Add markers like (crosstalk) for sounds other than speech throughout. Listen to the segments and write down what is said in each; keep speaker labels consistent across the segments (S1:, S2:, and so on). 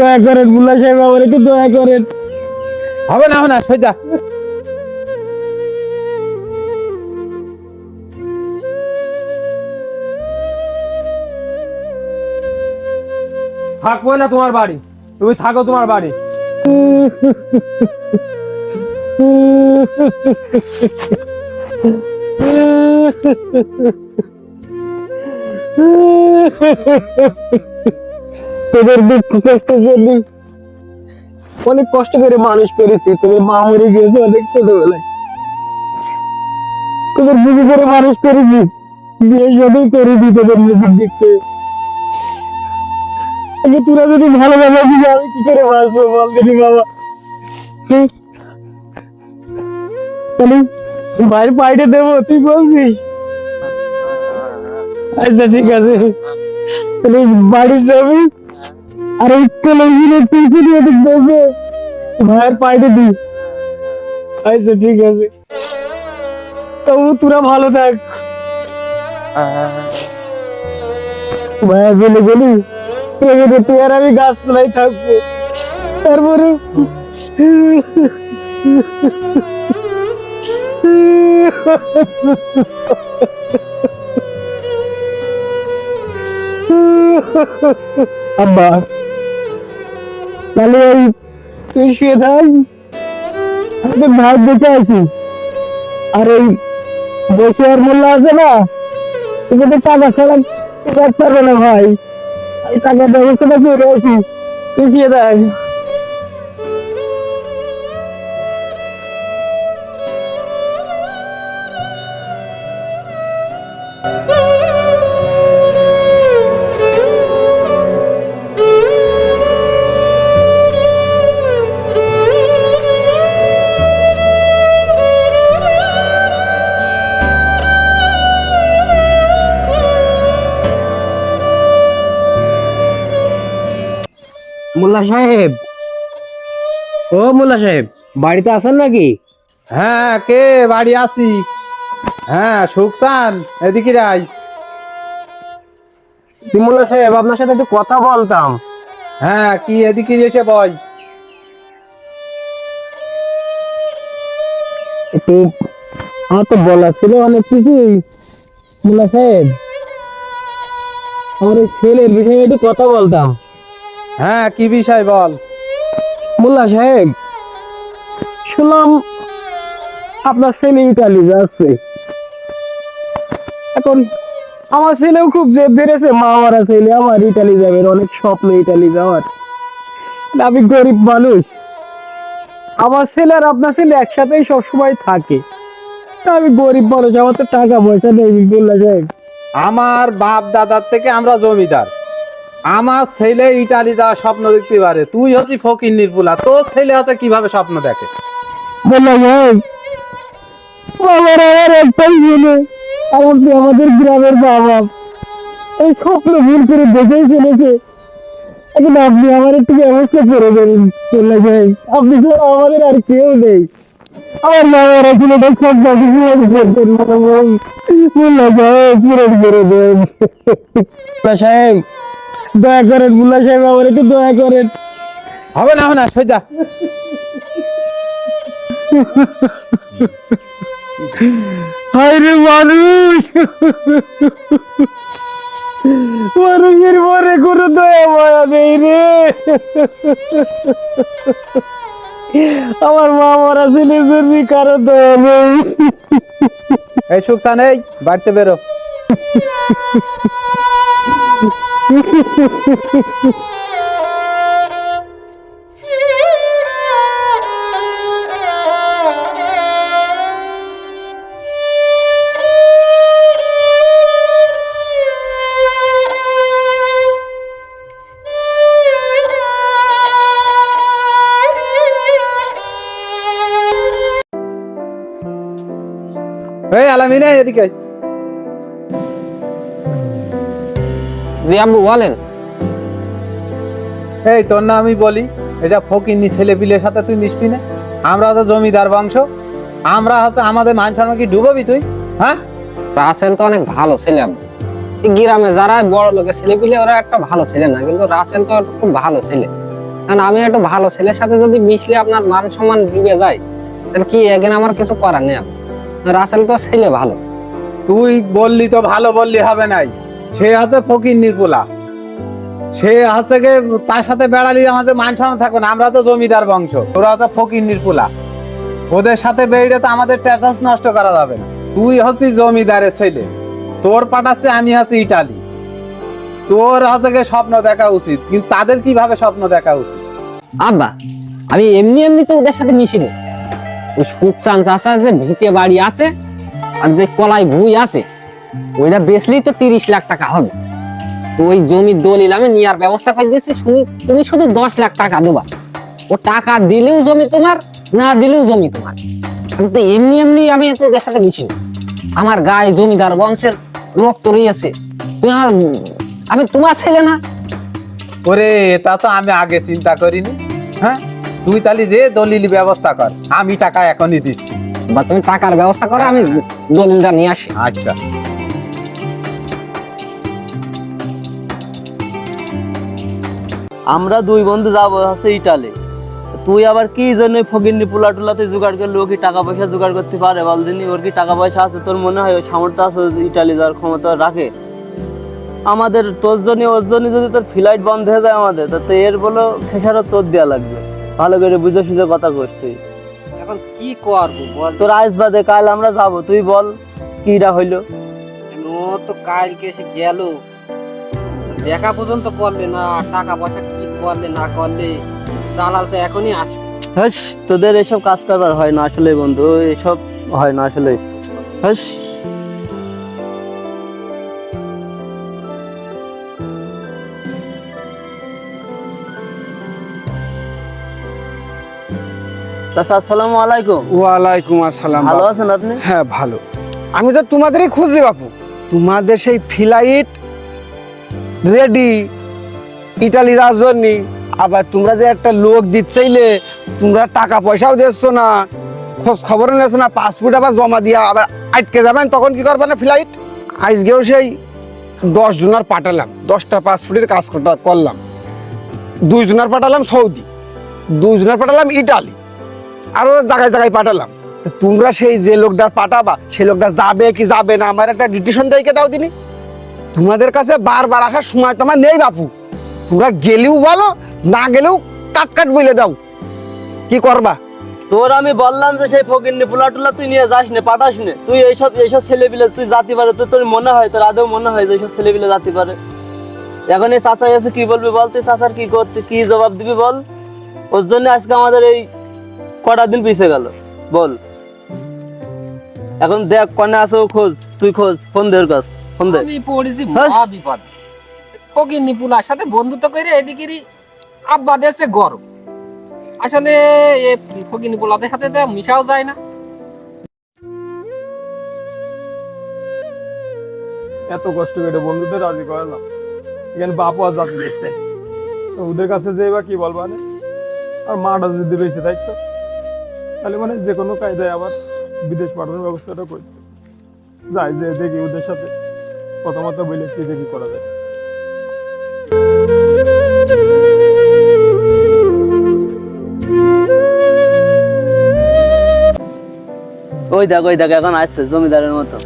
S1: দয়া করেন মুল্লা সাহেব আমার একটু দয়া করেন।
S2: হবে না হবে না থাকব না তোমার বাড়ি তুমি থাকো তোমার বাড়ি। (laughs)
S1: তোদের দুঃখ কষ্ট জন্য অনেক কষ্ট করে মানুষ করেছি, তোদের মা মরে গিয়েছে অনেক ছোটবেলায়। তোদের বুঝি করে মানুষ করেছি, বিয়ে সাথেও করেছি তোদের নিজের দেখতে আগে তোরা যদি ভালো বাবা আমি কি করে বাঁচবো বল দেখি বাবা। তাহলে ভাইয়ের পাইটা দেবো, তুই বলছিস? আচ্ছা ঠিক আছে। তাহলে বাড়ি যাবি? আর এই কলেজের টিফিন এতে দেবে ভাইয়ের পাইটা দি আচ্ছা ঠিক আছে তবু তোরা ভালো থাক ভাইয়া চলে গেলি এবারে তুই আর আমি গাছ তলায় থাকব তারপরে আব্বা তাহলে ওই তুই শুয়ে থাক। আমি তোর ভাই দেখে আছি আর ওই বসে আর মোল্লা আছে না, তোকে তো টাকা ছাড়া কাজ পারবে না ভাই। আমি টাকার ব্যবস্থাটা করে আছি তুই শুয়ে থাক। মোল্লা সাহেব। ও মোল্লা সাহেব বাড়িতে আছেন নাকি?
S2: হ্যাঁ কে? বাড়ি আসি হ্যাঁ সুখসান এদিকে যাই
S1: মোল্লা সাহেব আপনার সাথে একটু কথা বলতাম।
S2: হ্যাঁ কি এদিকে এসে বই
S1: একটু আমার তো বলা ছিল অনেক কিছুই। মোল্লা সাহেব আমার ছেলের বিষয়ে একটু কথা বলতাম।
S2: হ্যাঁ কি বিষয় বল?
S1: মোল্লা সাহেব শুনলাম আপনার ছেলে ইটালি যাচ্ছে এখন আমার ছেলেও খুব জেদ ধরেছে মা মারা ছেলে আমার ইটালি যাবে অনেক স্বপ্ন ইটালি যাওয়ার। আমি গরিব মানুষ। আমার ছেলে আর আপনার ছেলে একসাথেই সবসময় থাকে। আমি গরিব মানুষ আমার তো টাকা পয়সা নেই মোল্লা সাহেব।
S2: আমার বাপ দাদার থেকে আমরা জমিদার। আমার ছেলে ইটালি যাওয়ার স্বপ্ন দেখতে পারে। তুই হচ্ছি ফকির নির্পুলা তোর ছেলে হাতে কীভাবে স্বপ্ন দেখে?
S1: আমাদের গ্রামের বাবা। এই স্বপ্ন ভুল করে দেখেই চলেছে এখন আপনি আমার একটু ব্যবস্থা করে দেন। মোল্লা সাহেব আপনি তো আমাদের আর কেউ নেই। আমার বাবার ছেলেটা সব বাকি করতেন পূরণ করে দেন। সাহেব দয়া করেন মোল্লা সাহেব আমার একটু দয়া করেন।
S2: হবে না হবে না যা।
S1: রে মানুষ! মানুষের কোনো দয়া মায়া নেই রে। আমার মা মারা ছেলে জন্য কারও দয়া নেই।
S2: এই সুখসান এই বাড়িতে বেরো। এই আলামিনে এদিকে
S3: জি আব্বু বলেন।
S2: এই তোর না আমি বলি এসব ফকিন্নি ছেলে পিলের সাথে তুই মিশবি না? আমরা তো জমিদার বংশ। আমরা হচ্ছে আমাদের মান সম্মান কি ডুবাবি তুই? হ্যাঁ?
S3: রাসেল তো অনেক ভালো ছেলে আব্বু। এই গ্রামে যারা বড় লোকের ছেলে পিলে ওরা একটা ভালো ছেলে না কিন্তু রাসেল তো খুব ভালো ছেলে। কারণ আমি একটু ভালো ছেলের সাথে যদি মিশলে আপনার মান সম্মান ডুবে যায় তাহলে কি এখানে আমার কিছু করার নেই রাসেল তো ছেলে ভালো।
S2: তুই বললি তো ভালো বললি হবে নাই। সে হচ্ছে ফকির নির্পুলা সে হচ্ছে গিয়ে তার সাথে বেড়ালি আমাদের মান সম্মান থাকবে না, আমরা তো জমিদার বংশ। তোরা হচ্ছে ফকির নির্পুলা ওদের সাথে বেড়ে তো আমাদের স্ট্যাটাস নষ্ট করা যাবে না। তুই হচ্ছিস জমিদারের ছেলে। তোর পাঠাচ্ছে আমি হচ্ছে ইটালি। তোর হচ্ছে গিয়ে স্বপ্ন দেখা উচিত। কিন্তু তাদের কীভাবে স্বপ্ন দেখা উচিত?
S3: আব্বা, আমি এমনি এমনি তো ওদের সাথে মিশিনি ওই সুপচান চাষা যে ভিটে বাড়ি আছে, আর যে কলাই ভুই আছে ওইটা বেচলেই তো তিরিশ লাখ টাকা হবে। ওই জমির দলিল আমি নেওয়ার ব্যবস্থা করে দিচ্ছি শুনি তুমি শুধু দশ লাখ টাকা দেবা। ও টাকা দিলেও জমি তোমার না দিলেও জমি তোমার। আমি তো এমনি এমনি আমি তো দেখাতে মিশিনি আমার গায়ে জমিদার বংশের রক্ত রয়েছে। তুমি আমি তোমার ছেলে না।
S2: ওরে তা তো আমি আগে চিন্তা করিনি। হ্যাঁ? তুই তাহলে যে দলিল ব্যবস্থা কর আমি টাকা এখনই দিচ্ছি।
S3: বা তুমি টাকার ব্যবস্থা করো আমি দলিলটা নিয়ে আসি।
S2: আচ্ছা।
S4: আমরা দুই বন্ধু যাব হচ্ছে ইটালি। তুই আবার কি জন্য ফকিরনি পোলা টোলা তুই জোগাড় করলি? ও কি টাকা পয়সা জোগাড় করতে পারে? বলদিনি ওর কি টাকা পয়সা আছে? তোর মনে হয় ওর সামর্থ্য আছে ইটালি যাওয়ার ক্ষমতা রাখে? আমাদের তোর জন্য ওর জন্য যদি তোর ফ্লাইট বন্ধ হয়ে যায় আমাদের তো এর বলো খেসারও তোর দেওয়া লাগবে। ভালো করে বুঝে সুঝে কথা কস তুই।
S3: এখন কি করব বল?
S4: তোর আইস বাদে কাল আমরা যাব তুই বল কিটা হইল?
S3: ও তো কালকে এসে গেল। দেখা পর্যন্ত করলে না টাকা পয়সা করলে না করলে দালাল তো এখনই আসবে।
S4: হস তোদের এসব কাজ করবার হয় না আসলে বন্ধু এসব হয় না আসলে। হস। চাচা আসসালামু আলাইকুম।
S5: ওয়ালাইকুম আসসালাম
S4: ভালো আছেন আপনি?
S5: হ্যাঁ ভালো। আমি তো তোমাদেরই খুঁজছি বাপু। তোমাদের সেই ফ্লাইট রেডি। ইটালি যাওয়ার জন্য আবার তোমরা যে একটা লোক দিচ্ছাইলে, তোমরা টাকা পয়সাও দিচ্ছ না। খোঁজ খবর নিচ্ছ না পাসপোর্ট আবার জমা দিয়া আবার আটকে যাবেন, তখন কি করবে না ফ্লাইট আজকেও সেই দশ জনের পাঠালাম, দশটা পাসপোর্টের কাজ করলাম। দুই জনের পাঠালাম সৌদি দুই জনের পাঠালাম ইটালি আরও জায়গায় জায়গায় পাঠালাম। তোমরা সেই যে লোকটা পাঠাবা সেই লোকটা যাবে কি যাবে না, আমার একটা ডিটিশন দিয়ে দাও তিনি। তোমাদের কাছে বারবার আসার সময় তোমার নেই বাপু। তোমরা গেলেও বলো না গেলেও কাট কাট বলে দাও। কি করবা?
S4: তোর আমি বললাম যে সেই ফকিরনি পোলা টোলা তুই নিয়ে যাস না পাঠাস না। তুই এইসব এইসব ছেলেপিলে তুই জাতি পারে তো তোর মনে হয় তোর আদৌ মনে হয় যে এইসব ছেলেপিলে জাতি পারে? এখন এই চাচা এসে কি বলবি বল তুই চাচার কি করতে কি জবাব দিবি বল? ওর জন্য আজকে আমাদের এই কটা দিন পিছিয়ে গেল। বল। এখন দেখ কনে আছে ও খোঁজ তুই খোঁজ ফোন দে ওর কাছ ফোন দে
S3: আমি পড়েছি বিপদ ফকির নিপুলার সাথে বন্ধুত্ব করে এদিকেরই আব্বা দেশে গরম। আসলে সাথে তো মিশাও যায় না।
S1: এত কষ্ট করে বন্ধুদের রাজি এখানে বাপু আর জাতি ওদের কাছে যে বা কি বলবা রে? আর মাটা যদি বেঁচে থাকতো তাহলে মানে যে কোনো কায়দায় আবার বিদেশ পাঠানোর ব্যবস্থাটা করতো যাই যে দেখি ওদের সাথে। কথাবার্তা বলে কি দেখি করা যায়।
S4: ওই দেখ ওই দেখ এখন আসছে জমিদারের মতো।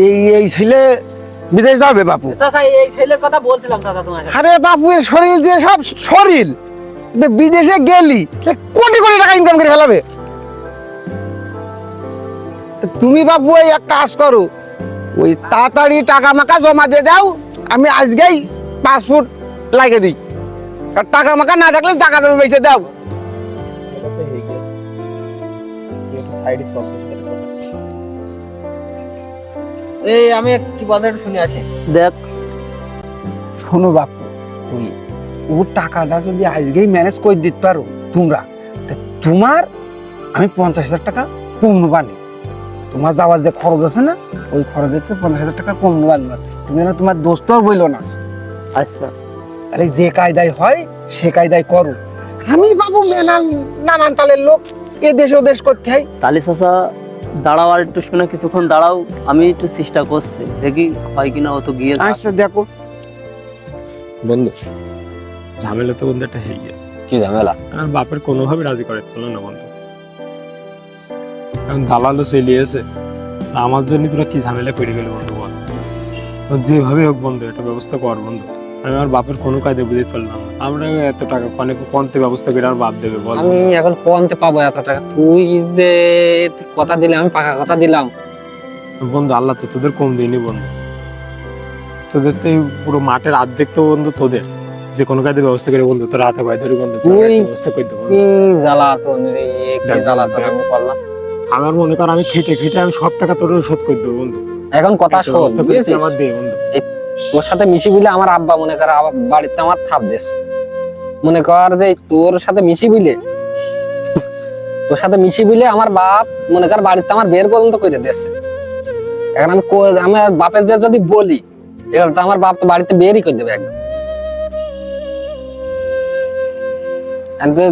S5: এই এই ছেলে বিদেশ যাবে বাপু?
S3: চাচা এই ছেলের কথা বলছিলাম চাচা সাথে।
S5: আরে বাপু এর শরীর দিয়ে সব শরীর। বিদেশে গেলি কোটি কোটি টাকা ইনকাম করে ফেলাবে। তুমি বাপু ওই এক কাজ করো ওই তাড়াতাড়ি টাকা মাকা জমা দিয়ে দাও আমি আজকেই পাসপোর্ট লাগিয়ে দিই। আর টাকা মাকা না থাকলে টাকা জমা বেঁচে দাও।
S3: এই আমি কি বলতে একটু শুনে আসি।
S4: দেখ
S5: শোনো বাপু ওই ও টাকাটা যদি আজকেই ম্যানেজ করে দিতে পারো তোমরা তা তোমার আমি পঞ্চাশ হাজার টাকা কম বানি তোমার যাওয়ার যে খরচ আছে না ওই খরচের থেকে পঞ্চাশ হাজার টাকা কম বানবা তুমি যেন তোমার দোস্ত আর বইলো না।
S4: আচ্ছা।
S5: আরে যে কায়দায় হয় সে কায়দায় করো। আমি বাবু মেনান নানান তালের লোক। এ দেশ ও দেশ করতে হয়।
S4: তালি চাচা দাঁড়াও আর একটু শুনে কিছুক্ষণ দাঁড়াও আমি একটু চেষ্টা করছি। দেখি হয় কিনা অত গিয়ে।
S5: আচ্ছা দেখো।
S6: বন্ধু ঝামেলা তো বন্ধু একটা হয়ে গেছে
S3: কি ঝামেলা?
S6: আর বাপের কোনোভাবে রাজি করে দিল না বন্ধু। এখন দালালও চলিয়েছে আমার জন্য তোরা কি ঝামেলা করে গেলি বন্ধু বল? যেভাবে হোক বন্ধু এটা ব্যবস্থা কর বন্ধু। আমি আমার বাপের কোনো কাজে বুঝতে পারলাম না। আমরা এত টাকা কনে কনতে ব্যবস্থা করে আর বাপ দেবে বল।
S3: আমি এখন কোনতে পাবো এত টাকা? তুই যে কথা দিলে আমি পাকা কথা দিলাম।
S6: বন্ধু আল্লাহ তো তোদের কম দিইনি বন্ধু তোদের তো পুরো মাঠের আর্ধেক তো বন্ধু তোদের। যে কোনো কাজে ব্যবস্থা করে বন্ধু তোর হাতে পায়ে ধরে বন্ধু ব্যবস্থা করে দেবো।
S3: কি জ্বালাতন রে কি জ্বালাতন আমি করলাম
S6: আমার মনে কর আমি খেটে খেটে আমি সব টাকা তোর শোধ করে দেবো বন্ধু।
S3: এখন কথা বুঝেছিস?
S6: আমার দে বন্ধু।
S3: তোর সাথে মিশি বলে আমার আব্বা মনে কর বাড়িতে আমার থাপ দেশ মনে কর যে তোর সাথে মিশি বুঝলে তোর সাথে মিশি বুঝলে আমার বাপ মনে কর বাড়িতে আমার বের পর্যন্ত করে দিয়েছে। এখন আমি আমি বাপের যে যদি বলি এবার তো আমার বাপ তো বাড়িতে বেরই করে দেবে একদম।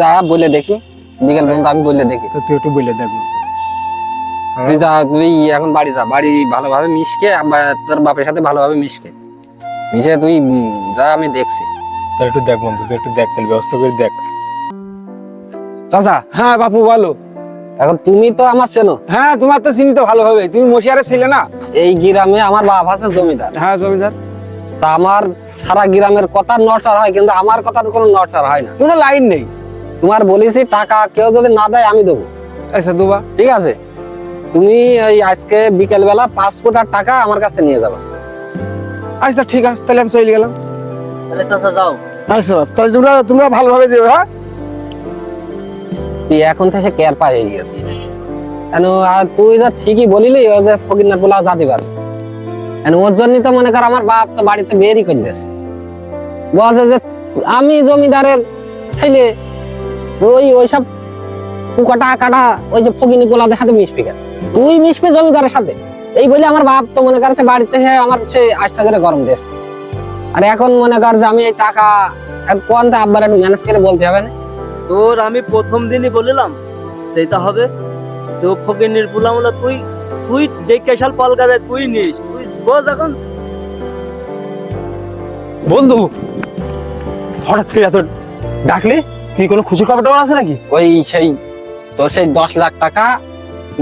S3: যা বলে দেখি বিকেল পর্যন্ত আমি বলে দেখি।
S6: তো তুই একটু বলে দেখ।
S3: তুই যা তুই এখন বাড়ি যা বাড়ি ভালোভাবে মিশকে তোর বাপের সাথে ভালোভাবে মিশকে। মিশে তুই যা আমি দেখছি।
S6: তাহলে একটু দেখ বন্ধু তুই একটু দেখ তাহলে ব্যবস্থা করে দেখ।
S3: চাচা।
S5: হ্যাঁ বাপু বলো।
S3: এখন তুমি তো আমার চেনো।
S5: হ্যাঁ তোমার তো চিনি তো ভালোভাবে। তুমি মশিয়ারে ছিলে না?
S3: এই গ্রামে আমার বাপ আছে জমিদার।
S5: হ্যাঁ জমিদার।
S3: তা আমার সারা গ্রামের কথা নড়চার হয় কিন্তু আমার কথার কোনো নড়চার হয় না।
S5: কোনো লাইন নেই।
S3: তোমার বলেছি টাকা কেউ যদি না দেয় আমি দেবো।
S5: আচ্ছা দুবা।
S3: ঠিক আছে? তুমি ওই আজকে বিকেল বেলা পাঁচ ফুট আর টাকা আমার কাছ থেকে নিয়ে যাবে।
S5: আচ্ছা ঠিক আছে তাহলে আমি চলে গেলাম।
S4: তাহলে চাচা যাও।
S5: আচ্ছা তাহলে তোমরা তোমরা ভালোভাবে যেও হ্যাঁ?
S3: তুই এখন থেকে কেয়ার পাই গেছে কেন আর তুই যা ঠিকই বলিলি ও যে ফকিরনার পোলা জাতি পারবে কেন ওর জন্যই তো মনে কর আমার বাপ তো বাড়িতে বেরই করে দিয়েছে। বলছে যে আমি জমিদারের ছেলে ওই ওইসব কুকাটা কাটা ওই যে ফকিনি পোলাদের সাথে মিশবি কেন? তুই মিশবি জমিদারের সাথে। এই বলে আমার বাপ তো মনে করছে বাড়িতে সে আমার সে আশা করে গরম দিয়েছে। আর এখন মনে কর যে আমি এই টাকা কোন আব্বার একটু ম্যানেজ করে বলতে হবে না?
S4: তোর আমি প্রথম দিনই বলিলাম যেটা হবে যে ও ফকির নির্পুলামুলা তুই তুই দেখে শাল পালকা যায় তুই নিস তুই বস এখন।
S5: বন্ধু হঠাৎ করে এত ডাকলি? কি কোনো খুশি খবর টবর আছে নাকি?
S3: ওই সেই তোর সেই দশ লাখ টাকা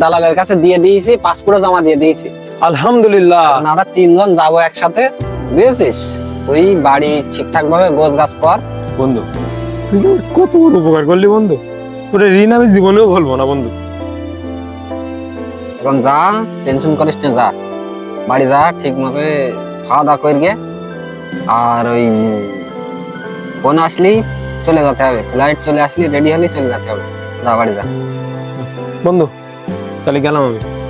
S3: দালালের কাছে দিয়ে দিয়েছি পাসপোর্টও জমা দিয়ে দিয়েছি।
S5: আলহামদুলিল্লাহ।
S3: আমরা তিনজন যাব একসাথে বুঝেছিস? তুই বাড়ি ঠিকঠাক ভাবে গোছ গাছ কর।
S6: বন্ধু তুই কত বড় উপকার করলি বন্ধু। তোর ঋণ আমি জীবনেও বলব না বন্ধু।
S3: এখন যা টেনশন করিস না যা। বাড়ি যা ঠিক ভাবে খাওয়া দাওয়া করগে আর ওই ফোন আসলি চলে যেতে হবে। ফ্লাইট চলে আসলি রেডি হলি চলে যেতে হবে। যা বাড়ি যা।
S6: বন্ধু তাহলে গেলাম আমি।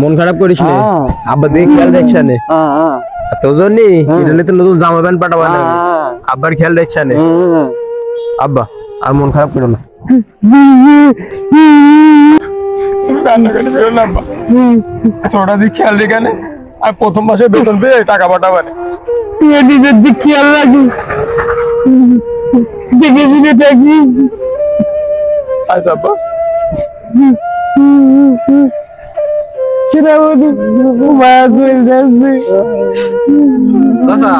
S5: মন খারাপ করিস না। আব্বা দেখি খেয়াল রাখছ না। তোর জন্য এটা নিয়ে তো নতুন জামা প্যান্ট পাঠাবো না। আব্বার খেয়াল রাখছ না। আব্বা আর মন খারাপ করো না।
S6: ছোটা দিয়ে খেয়াল। আর প্রথম মাসে বেতন পেয়ে টাকা পাঠাবানে
S1: তুই নিজের দিক খেয়াল রাখিস। দেখে শুনে থাকিস
S6: আচ্ছা আব্বা।
S1: সেটা মায়া যাচ্ছে
S3: চাচা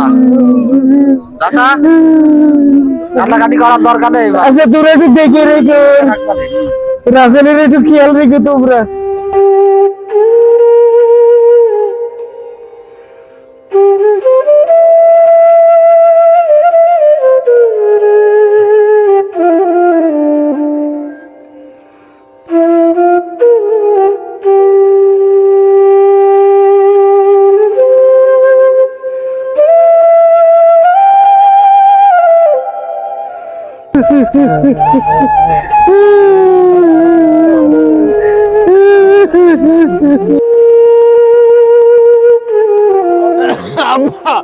S3: চাচা কাটাকাটি করার দরকার নেই।
S1: আচ্ছা তোরা একটু দেখে রেখো রাসেলের একটু খেয়াল রেখো তোমরা
S6: আম্মা